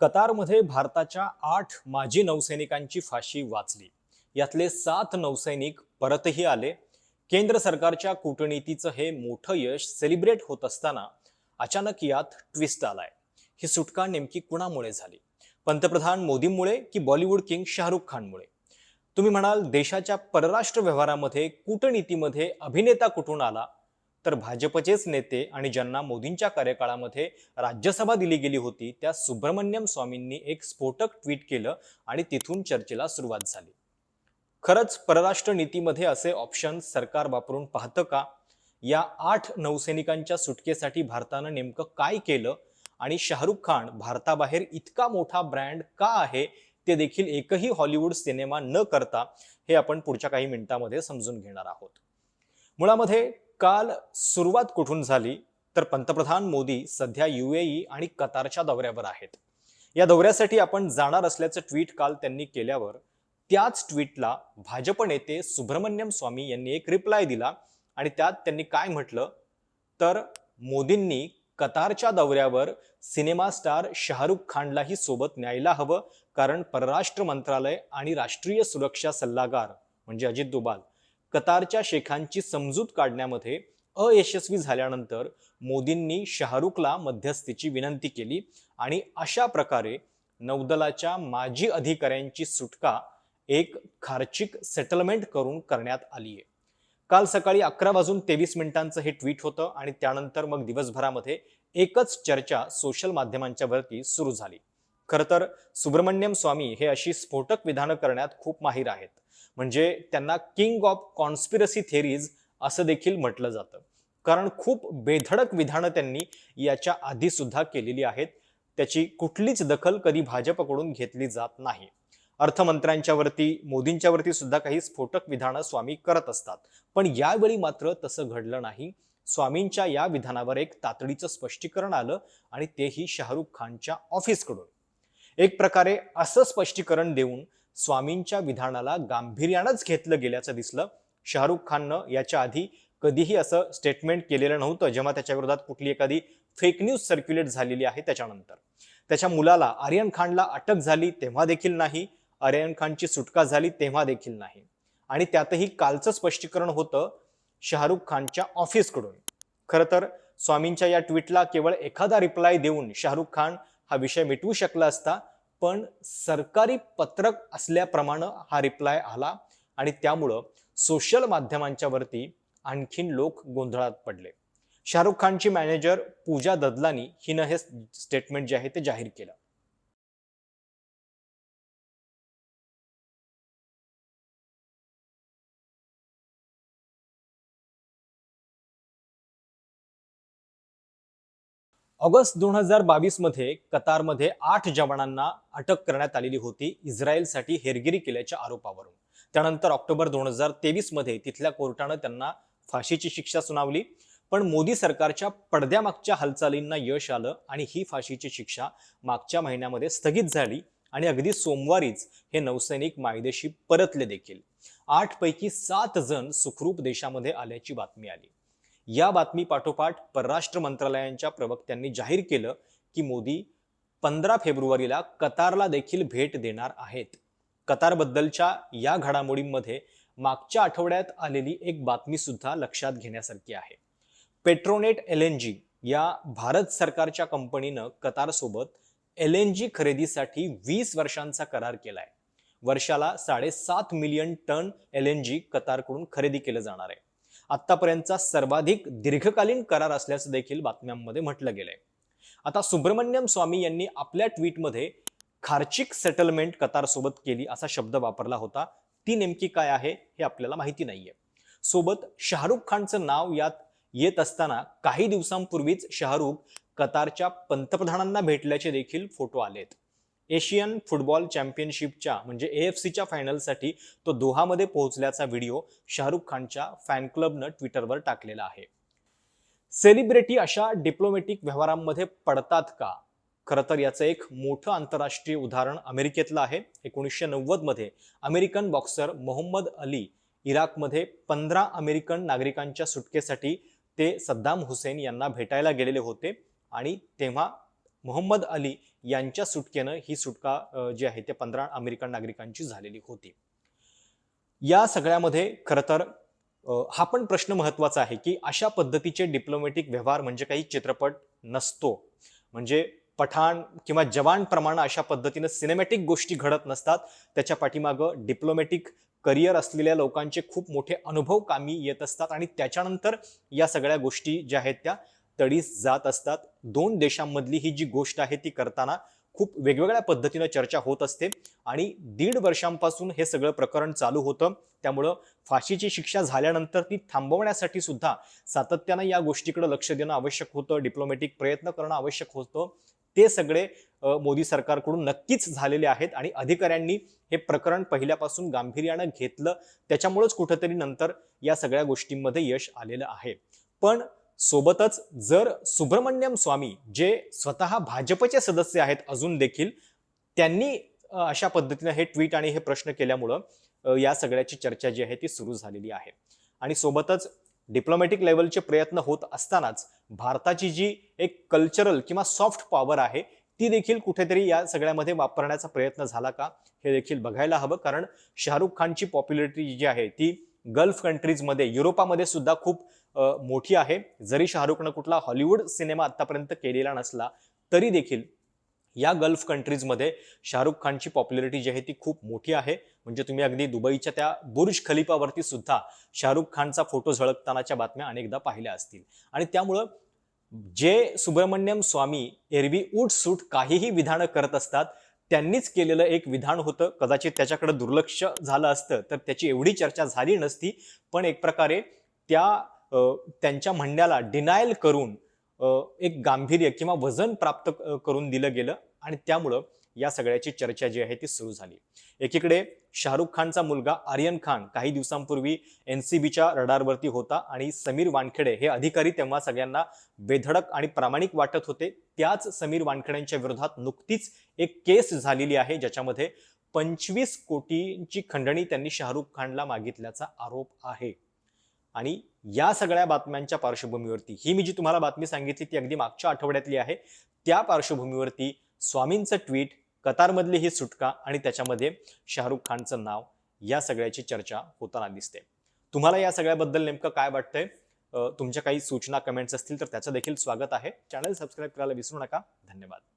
कतारमध्ये भारताच्या आठ माजी नौसैनिकांची फाशी वाचली. यातले सात नौसैनिक परतही आले. केंद्र सरकारच्या कूटनीतीचं हे मोठं यश सेलिब्रेट होत असताना अचानक यात ट्विस्ट आलाय. ही सुटका नेमकी कुणामुळे झाली? पंतप्रधान मोदींमुळे की बॉलिवूड किंग शाहरुख खानमुळे? तुम्ही म्हणाल देशाच्या परराष्ट्र व्यवहारामध्ये कूटनीतीमध्ये अभिनेता कुठून आला? तर भाजपचेच नेते आणि ज्यांना मोदींच्या कार्यकाळामध्ये राज्यसभा दिली गेली होती त्या सुब्रमण्यम स्वामींनी एक स्फोटक ट्विट केलं आणि तिथून चर्चेला सुरुवात झाली. खरंच परराष्ट्र नीतीमध्ये असे ऑप्शन सरकार वापरून पाहतं का? या आठ नौसैनिकांच्या सुटकेसाठी भारतानं नेमकं काय केलं? आणि शाहरुख खान भारताबाहेर इतका मोठा ब्रँड का आहे? ते देखील एकही हॉलिवूड सिनेमा न करता हे आपण पुढच्या काही मिनिटांमध्ये समजून घेणार आहोत. मुळामध्ये काल सुरुवात कुठून झाली? तर पंतप्रधान मोदी सध्या युएई आणि कतारच्या दौऱ्यावर आहेत. या दौऱ्यासाठी आपण जाणार असल्याचं ट्विट काल त्यांनी केल्यावर त्याच ट्विटला भाजप नेते सुब्रमण्यम स्वामी यांनी एक रिप्लाय दिला आणि त्यात त्यांनी काय म्हटलं? तर मोदींनी कतारच्या दौऱ्यावर सिनेमा स्टार शाहरुख खानलाही सोबत न्यायला हवं कारण परराष्ट्र मंत्रालय आणि राष्ट्रीय सुरक्षा सल्लागार म्हणजे अजित दोबाल कतारच्या शेखांची समजूत काढण्यामध्ये अयशस्वी झाल्यानंतर मोदींनी शाहरुखला मध्यस्थीची विनंती केली आणि अशा प्रकारे नौदलाच्या माजी अधिकाऱ्यांची सुटका एक खार्चिक सेटलमेंट करून करण्यात आली आहे. काल सकाळी अकरा वाजून तेवीस मिनिटांचं हे ट्विट होतं आणि त्यानंतर मग दिवसभरामध्ये एकच चर्चा सोशल माध्यमांच्या वरती सुरू झाली. खरं तर सुब्रमण्यम स्वामी हे अशी स्फोटक विधानं करण्यात खूप माहीर आहेत. म्हणजे त्यांना किंग ऑफ कॉन्स्पिरसी थेरीज असं देखील म्हटलं जातं. कारण खूप बेधडक विधानं त्यांनी याच्या आधी सुद्धा केलेली आहेत. त्याची कुठलीच दखल कधी भाजपकडून घेतली जात नाही. अर्थमंत्र्यांच्यावरती मोदींच्यावरती सुद्धा काही स्फोटक विधानं स्वामी करत असतात. पण यावेळी मात्र तसं घडलं नाही. स्वामींच्या या विधानावर एक तातडीचं स्पष्टीकरण आलं आणि तेही शाहरुख खानच्या ऑफिसकडून एक प्रकारे असं स्पष्टीकरण देऊन स्वामींच्या विधानाला गांभीर्यानंच घेतलं गेल्याचं दिसलं. शाहरुख खाननं याच्या आधी कधीही असं स्टेटमेंट केलेलं नव्हतं जेव्हा त्याच्या विरोधात कुठली एखादी फेक न्यूज सर्क्युलेट झालेली आहे त्याच्यानंतर. त्याच्या मुलाला आर्यन खानला अटक झाली तेव्हा देखील नाही आर्यन खानची सुटका झाली तेव्हा देखील नाही. आणि त्यातही कालचं स्पष्टीकरण होतं शाहरुख खानच्या ऑफिसकडून खरं तर स्वामींच्या या ट्विटला केवळ एखादा रिप्लाय देऊन शाहरुख खान हा विषय मिटवू शकला असता पण सरकारी पत्रक असल्याप्रमाणे हा रिप्लाय आला आणि त्यामुळं सोशल माध्यमांच्या वरती आणखीन लोक गोंधळात पडले. शाहरुख खानची मॅनेजर पूजा ददलानी हिनं हे स्टेटमेंट जे आहे ते जाहीर केलं. ऑगस्ट दोन हजार बावीसमध्ये कतारमध्ये आठ जवानांना अटक करण्यात आलेली होती. इस्रायलसाठी हेरगिरी केल्याच्या आरोपावरून. त्यानंतर ऑक्टोबर दोन हजार तेवीसमध्ये तिथल्या कोर्टानं त्यांना फाशीची शिक्षा सुनावली. पण मोदी सरकारच्या पडद्यामागच्या हालचालींना यश आलं आणि ही फाशीची शिक्षा मागच्या महिन्यामध्ये स्थगित झाली आणि अगदी सोमवारीच हे नौसैनिक मायदेशी परतले देखील. आठ पैकी सात जण सुखरूप देशामध्ये आल्याची बातमी आली. या बातमी पाठोपाठ परराष्ट्र मंत्रालयांच्या प्रवक्त्यांनी जाहीर केलं की मोदी पंधरा फेब्रुवारीला कतारला देखील भेट देणार आहेत. कतारबद्दलच्या या घडामोडींमध्ये मागच्या आठवड्यात आलेली एक बातमी सुद्धा लक्षात घेण्यासारखी आहे. पेट्रोनेट एल एन जी या भारत सरकारच्या कंपनीनं कतारसोबत एल एन जी खरेदीसाठी वीस वर्षांचा करार केलाय. वर्षाला साडेसात million tonne L N G कतारकडून खरेदी केलं जाणार आहे. आतापर्यंतचा सर्वाधिक दीर्घकालीन करार असल्याचं देखील बातम्यांमध्ये म्हटलं गेलंय. आता सुब्रमण्यम स्वामी यांनी आपल्या ट्विटमध्ये खार्चिक सेटलमेंट कतारसोबत केली असा शब्द वापरला होता. ती नेमकी काय आहे हे आपल्याला माहिती नाहीये. सोबत शाहरुख खानचं नाव यात येत असताना काही दिवसांपूर्वीच शाहरुख कतारच्या पंतप्रधानांना भेटल्याचे देखील फोटो आलेत. एशियन फुटबॉल चॅम्पियनशिपच्या म्हणजे ए एफ सीच्या फायनलसाठी तो दोहामध्ये पोहोचल्याचा व्हिडिओ शाहरुख खानच्या फॅन क्लबनं ट्विटरवर टाकलेला आहे. सेलिब्रिटी अशा डिप्लोमॅटिक व्यवहारांमध्ये पडतात का? खरं तर याचं एक मोठं आंतरराष्ट्रीय उदाहरण अमेरिकेतलं आहे. एकोणीसशे नव्वदमध्ये अमेरिकन बॉक्सर मोहम्मद अली इराकमध्ये पंधरा अमेरिकन नागरिकांच्या सुटकेसाठी ते सद्दाम हुसेन यांना भेटायला गेलेले होते आणि तेव्हा मोहम्मद अली यांच्या सुटकेनं ही सुटका जी आहे ते पंधरा अमेरिकन नागरिकांची झालेली होती. या सगळ्यामध्ये खरं तर हा पण प्रश्न महत्त्वाचा आहे की अशा पद्धतीचे डिप्लोमॅटिक व्यवहार म्हणजे काही चित्रपट नसतो. म्हणजे पठाण किंवा जवान प्रमाण अशा पद्धतीनं सिनेमॅटिक गोष्टी घडत नसतात. त्याच्या पाठीमागं डिप्लोमॅटिक करिअर असलेल्या लोकांचे खूप मोठे अनुभव कामी येत असतात आणि त्याच्यानंतर या सगळ्या गोष्टी ज्या आहेत त्या तडीस जात असतात. दोन देशांमधली ही जी गोष्ट आहे ती करताना खूप वेगवेगळ्या पद्धतीनं चर्चा होत असते आणि दीड वर्षांपासून हे सगळं प्रकरण चालू होतं. त्यामुळं फाशीची शिक्षा झाल्यानंतर ती थांबवण्यासाठी सुद्धा सातत्यानं या गोष्टीकडे लक्ष देणं आवश्यक होतं. डिप्लोमॅटिक प्रयत्न करणं आवश्यक होतं. ते सगळे मोदी सरकारकडून नक्कीच झालेले आहेत आणि अधिकाऱ्यांनी हे प्रकरण पहिल्यापासून गांभीर्यानं घेतलं. त्याच्यामुळेच कुठंतरी नंतर या सगळ्या गोष्टींमध्ये यश आलेलं आहे. पण सोबतच जर सुब्रमण्यम स्वामी जे स्वतः भाजपचे सदस्य आहेत अजून देखील त्यांनी अशा पद्धतीनं हे ट्विट आणि हे प्रश्न केल्यामुळं या सगळ्याची चर्चा जी आहे ती सुरू झालेली आहे. आणि सोबतच डिप्लोमॅटिक लेवलचे प्रयत्न होत असतानाच भारताची जी एक कल्चरल किंवा सॉफ्ट पॉवर आहे ती देखील कुठेतरी या सगळ्यामध्ये वापरण्याचा प्रयत्न झाला का हे देखील बघायला हवं. कारण शाहरुख खानची पॉप्युलरिटी जी आहे ती गल्फ कंट्रीजमध्ये युरोपामध्ये सुद्धा खूप मोठी आहे. जरी शाहरुखनं कुठला हॉलिवूड सिनेमा आतापर्यंत केलेला नसला तरी देखील या गल्फ कंट्रीजमध्ये शाहरुख खानची पॉप्युलरिटी जी आहे ती खूप मोठी आहे. म्हणजे तुम्ही अगदी दुबईच्या त्या बुर्ज खलिफावरती सुद्धा शाहरुख खानचा फोटो झळकतानाच्या बातम्या अनेकदा पाहिल्या असतील. आणि त्यामुळं जे सुब्रमण्यम स्वामी एरवी उठ सूट काहीही विधानं करत असतात त्यांनीच केलेलं एक विधान होतं. कदाचित त्याच्याकडे दुर्लक्ष झालं असतं तर त्याची एवढी चर्चा झाली नसती. पण एक प्रकारे त्या त्यांच्या म्हणण्याला डिनायल करून एक गांभीर्य किंवा वजन प्राप्त करून दिलं गेलं आणि त्यामुळं या सगळ्याची चर्चा जी आहे ती सुरू झाली. एकीकडे शाहरुख खानचा मुलगा आर्यन खान काही दिवसांपूर्वी एन सी बीच्या रडारवरती होता आणि समीर वानखेडे हे अधिकारी तेव्हा सगळ्यांना बेधडक आणि प्रामाणिक वाटत होते. त्याच समीर वानखेड्यांच्या विरोधात नुकतीच एक केस झालेली आहे ज्याच्यामध्ये पंचवीस कोटींची खंडणी त्यांनी शाहरुख खानला मागितल्याचा आरोप आहे. आणि या सगळ्या बातम्यांच्या पार्श्वभूमीवरती ही मी जी तुम्हाला बातमी सांगितली ती अगदी मागच्या आठवड्यातली आहे त्या पार्श्वभूमीवरती स्वामींचं ट्विट कतारमधली ही सुटका आणि त्याच्यामध्ये शाहरुख खानचं नाव या सगळ्याची चर्चा होताना दिसते. तुम्हाला या सगळ्याबद्दल नेमकं काय वाटतंय? तुमच्या काही सूचना कमेंट्स असतील तर त्याचं देखील स्वागत आहे. चॅनल सबस्क्राईब करायला विसरू नका. धन्यवाद.